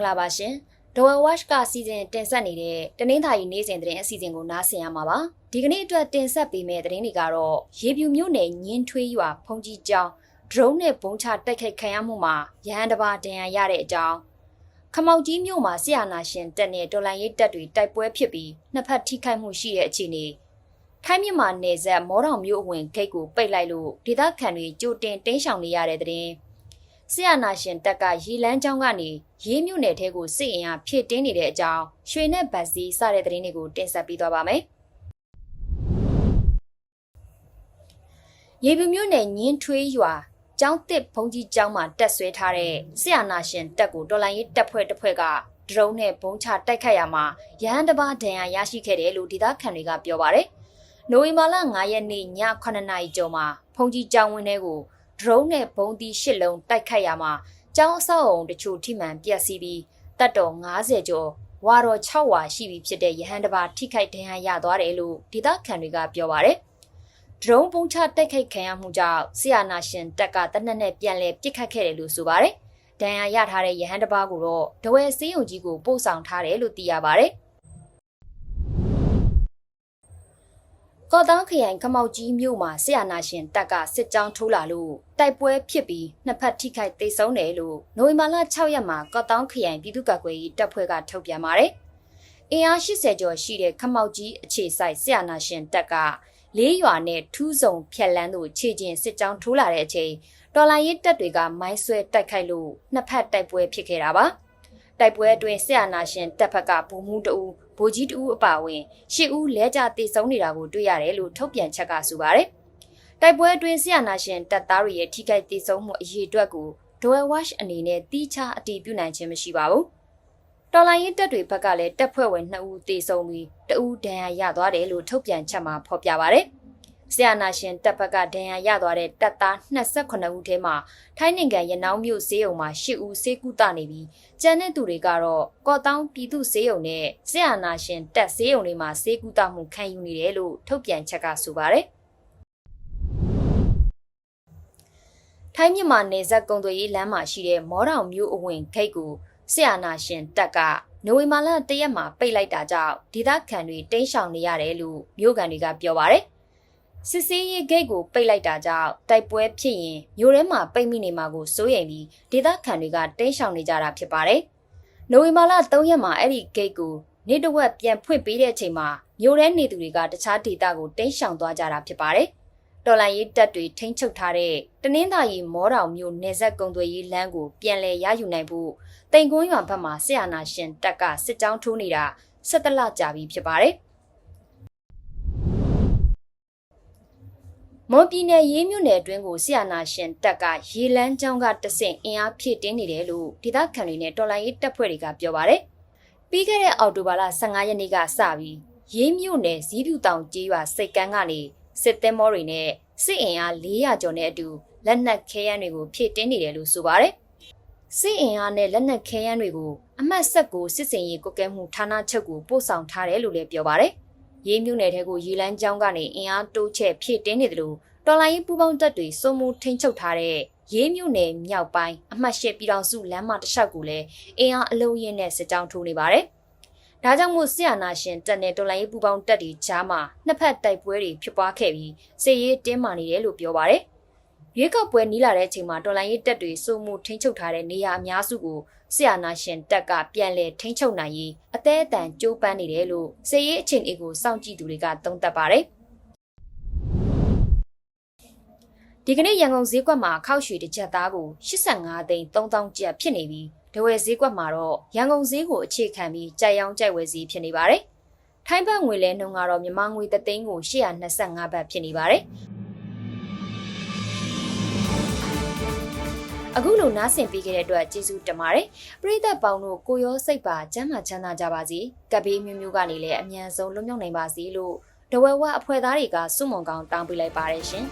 မင်္ဂလာပါရှင်ဒဝဝက်ကစီစဉ်တင်ဆက်နေတဲ့တနင်္သာရီနေ့စဉ်သတင်းအစီအစဉ်ကိုနားဆင်ရမှာပါဒီကနေ့အတွက်တင်ဆက်ပေးမယ့်သတင်းတွေကတော့ရေပြူမြို့နယ်ညင်းထွေးရွာဖုန်ကြီးကျောင်းဒရုန်းနဲ့ဘုံချတိုက်ခိုက်ခံရမှုမှာရဟန်းတစ်ပါးဒဏ်ရာရတဲ့အကြောင်းခမောက်ကြီးမြို့မှာဆီယာနာရှင်တက်နဲ့တော်လိုင်းရေးတက်တွေတိုက်ပွဲဖြစ်ပြီးနှစ်ဖက်ထိခိုက်မှုရှိတဲ့အခြေအနေထိုင်းမြန်မာနယ်စပ်မော်တော်မြို့အဝင်ဂိတ်ကိုပိတ်လိုက်လို့ဒေသခံတွေကြိုတင်တင်းရှောင်နေရတဲ့တဲ့ ဆရာနာရှင်တက်ကရေလန်းကျောင်းကနေရေးမြို့နယ်ထဲကိုစစ်အင်အားဖြည့်တင်းနေတဲ့အကြောင်းရွှေနဲ့ဗတ်စီစတဲ့သတင်းတွေကိုတင်ဆက်ပေးသွားပါမယ်။ရေပြူမြို့နယ်ညင်းထွေးရွာကျောင်းတစ်ဘုံကြီးကျောင်းမှာတက်ဆွဲထားတဲ့ဆရာနာရှင်တက်ကိုတော်လိုင်းရေးတပ်ဖွဲ့တစ်ဖွဲ့ကဒရုန်းနဲ့ဘုံချတိုက်ခတ်ရမှာရဟန်းတစ်ပါးဒဏ်ရာရရှိခဲ့တယ်လို့ဒေသခံတွေကပြောပါတယ်။နိုဝင်ဘာလ9ရက်နေ့ည9နာရီကျော်မှာဘုံကြီးကျောင်းဝင်းထဲကို ဒရုန်းနဲ့ဘုံသီး၈လုံးတိုက်ခတ်ရမှာကျောင်းအဆောက်အုံတချို့ထိမှန်ပျက်စီးပြီးတပ်တော်90ကျော်ဝါတော်6ဝါရှိပြီဖြစ်တဲ့ရဟန်းတစ်ပါးထိခိုက်ဒဏ်ရာရသွားတယ်လို့ဒေသခံတွေကပြောပါတယ်။ဒရုန်းပုံချတိုက်ခိုက်ခံရမှုကြောင့်ဆီယာနာရှင်တပ်ကတနက်နဲ့ပြန်လည်ပစ်ခတ်ခဲ့တယ်လို့ဆိုပါတယ်။ဒဏ်ရာရထားတဲ့ရဟန်းတစ်ပါးကိုတော့ဒဝဲစေးုံကြီးကိုပို့ဆောင်ထားတယ်လို့သိရပါတယ်။ ကော့တောင်းခရိုင်ခမောက်ကြီးမြို့မှာဆီယာနာရှင်တပ်ကစစ်ကြောင်းထိုးလာလို့တိုက်ပွဲဖြစ်ပြီးနှစ်ဖက်ထိခိုက်ဒေဆုံးတယ်လို့နိုဝင်ဘာလ6ရက်မှာကော့တောင်းခရိုင်ပြည်သူ့ကာကွယ်ရေးတပ်ဖွဲ့ကထုတ်ပြန်ပါတယ်။အင်အား80ကျော်ရှိတဲ့ခမောက်ကြီးအခြေစိုက်ဆီယာနာရှင်တပ်ကလေးရွာနဲ့ထူးစုံဖြက်လန်းသို့ခြေကျင်စစ်ကြောင်းထိုးလာတဲ့အချိန်တော်လိုင်းရေးတပ်တွေကမိုင်းဆွဲတိုက်ခိုက်လို့နှစ်ဖက်တိုက်ပွဲဖြစ်ခဲ့တာပါ။ တိုက်ပွဲအတွင်းဆီယာနာရှင်တပ်ဖက်ကဗိုလ်မှူးတအူဗိုလ်ကြီးတဦးအပါအဝင်ရှစ်ဦးလဲကျတေဆုံးနေတာကိုတွေ့ရတယ်လို့ထုတ်ပြန်ချက်ကဆိုပါတယ်။တိုက်ပွဲအတွင်းဆီယနာရှင်တပ်သားတွေရဲ့ထိခိုက်တေဆုံးမှုအရေးအတွက်ကိုဒိုဝဲဝက်ရှ်အနေနဲ့တီးခြားအတည်ပြုနိုင်ခြင်းမရှိပါဘူး။တော်လိုင်းရေးတပ်တွေဘက်ကလည်းတပ်ဖွဲ့ဝင်2ဦးတေဆုံးပြီးတဦးဒဏ်ရာရသွားတယ်လို့ထုတ်ပြန်ချက်မှာဖော်ပြပါတယ်။ ဆီယနာရှင်တပ်ဘက်ကဒဏ်ရာရသွားတဲ့တပ်သား28ဦးထဲမှာထိုင်းနိုင်ငံရနောင်းမြို့ဈေးုံမှာ10ဦးဆေးကုသနေပြီးကျန်တဲ့သူတွေကတော့ကော့တောင်းပြည်သူဈေးုံနဲ့ဆီယနာရှင်တပ်ဈေးုံတွေမှာဆေးကုသမှုခံယူနေတယ်လို့ထုတ်ပြန်ချက်ကဆိုပါတယ်ထိုင်းမြန်မာနယ်စပ်ကုံသွေးရေးလမ်းမှာရှိတဲ့မောတောင်မြို့အဝင်ဂိတ်ကိုဆီယနာရှင်တပ်ကနိုဝင်ဘာလ၁ရက်မှာပိတ်လိုက်တာကြောင့်ဒေသခံတွေတိမ်းရှောင်နေရတယ်လို့မြို့ကန်တွေကပြောပါတယ်။ စစ်စေးရေးဂိတ်ကိုပိတ်လိုက်တာကြောင့်တိုက်ပွဲဖြစ်ရင်မြို့ထဲမှာပိတ်မိနေမှာကိုစိုးရိမ်ပြီးဒေသခံတွေကတင်းရှောင်နေကြတာဖြစ်ပါတယ်။နိုဝင်ဘာလ3ရက်မှာအဲ့ဒီဂိတ်ကိုနေတဝက်ပြန်ဖွင့်ပေးတဲ့အချိန်မှာမြို့ထဲနေသူတွေကတခြားဒေသကိုတင်းရှောင်သွားကြတာဖြစ်ပါတယ်။တော်လိုင်းရေးတပ်တွေထိန်းချုပ်ထားတဲ့တနင်္သာရီမောတောင်မြို့နယ်စပ်ကုံသွေးရေးလမ်းကိုပြန်လည်ရယူနိုင်ဖို့တိန်ကွန်းရွာဘက်မှာဆီယနာရှင်တပ်ကစစ်ကြောင်းထိုးနေတာ၁၇လကြာပြီဖြစ်ပါတယ်။ မွန်ပြည်နယ်ရေးမြို့နယ်အတွင်းကိုဆီယနာရှင်တပ်ကရေလန်းကျောင်းကတဆင့်အင်အားဖြည့်တင်းနေတယ်လို့ဒေသခံတွေနဲ့တော်လိုင်းရေးတပ်ဖွဲ့တွေကပြောပါတယ်။ပြီးခဲ့တဲ့အောက်တိုဘာလ15ရက်နေ့ကစပြီးရေးမြို့နယ်ဇီးဖြူတောင်ကျေးရွာစိတ်ကန်းကနေစစ်သင်းမောတွေနဲ့စစ်အင်အား400ကျော်နဲ့အတူလက်နက်ခဲယမ်းတွေကိုဖြည့်တင်းနေတယ်လို့ဆိုပါတယ်။စစ်အင်အားနဲ့လက်နက်ခဲယမ်းတွေကိုအမှတ်ဆက်ကိုစစ်စင်ရေးကုကဲမှုဌာနချုပ်ကိုပို့ဆောင်ထားတယ်လို့လည်းပြောပါတယ်။ ရေးမြို့နယ်ထဲကိုရေလန်းကျောင်းကနေအင်အားတိုးချဲ့ဖြည့်တင်းနေတယ်လို့တော်လိုင်းရေးပူပေါင်းတပ်တွေစုံမှုထိန်းချုပ်ထားတဲ့ရေးမြို့နယ်မြောက်ပိုင်းအမှတ်၈ပြည်တော်စုလမ်းမတစ်လျှောက်ကိုလည်းအင်အားအလုံးရင်းနဲ့စစ်ကြောင်းထိုးနေပါတယ်။ဒါကြောင့်မို့ဆီယနာရှင်တပ်နဲ့တော်လိုင်းရေးပူပေါင်းတပ်တွေကြားမှာနှစ်ဖက်တိုက်ပွဲတွေဖြစ်ပွားခဲ့ပြီးစစ်ရေးတင်းမာနေတယ်လို့ပြောပါတယ်။ ရွေးကောက်ပွဲနီးလာတဲ့အချိန်မှာတော်လိုင်းရေးတပ်တွေစုံမှုထိန်းချုပ်ထားတဲ့နေရာအများစုကိုဆရာနာရှင်တက်ကပြန်လည်ထိန်းချုပ်နိုင်ရေးအသေးအတန်ကြိုးပမ်းနေတယ်လို့စည်ရေးအခြေအနေကိုစောင့်ကြည့်သူတွေကသုံးသပ်ပါတယ်။ဒီကနေ့ရန်ကုန်ဈေးကွက်မှာခောက်ရွှေတစ်ချက်သားကို85သိန်း3000ကျပ်ဖြစ်နေပြီးဒဝယ်ဈေးကွက်မှာတော့ရန်ကုန်ဈေးကိုအခြေခံပြီးကြိုက်ရောင်းကြိုက်ဝယ်ဈေးဖြစ်နေပါတယ်။ထိုင်းဘတ်ငွေလဲနှုန်းကတော့မြန်မာငွေသသိန်းကို825ဘတ်ဖြစ်နေပါတယ်။ အခုလိုနားဆင်ပေးခဲ့တဲ့အတွက်ကျေးဇူးတင်ပါတယ်ပရိသတ်ပေါင်းတို့ကိုရောစိတ်ပါကျမ်းမာချမ်းသာကြပါစေကပ်ဘေးမျိုးမျိုးကနေလည်းအမြန်ဆုံးလွတ်မြောက်နိုင်ပါစေလို့ဒဝဲဝအဖွဲ့သားတွေကစွန့်မွန်ကောင်းတောင်းပေးလိုက်ပါတယ်ရှင်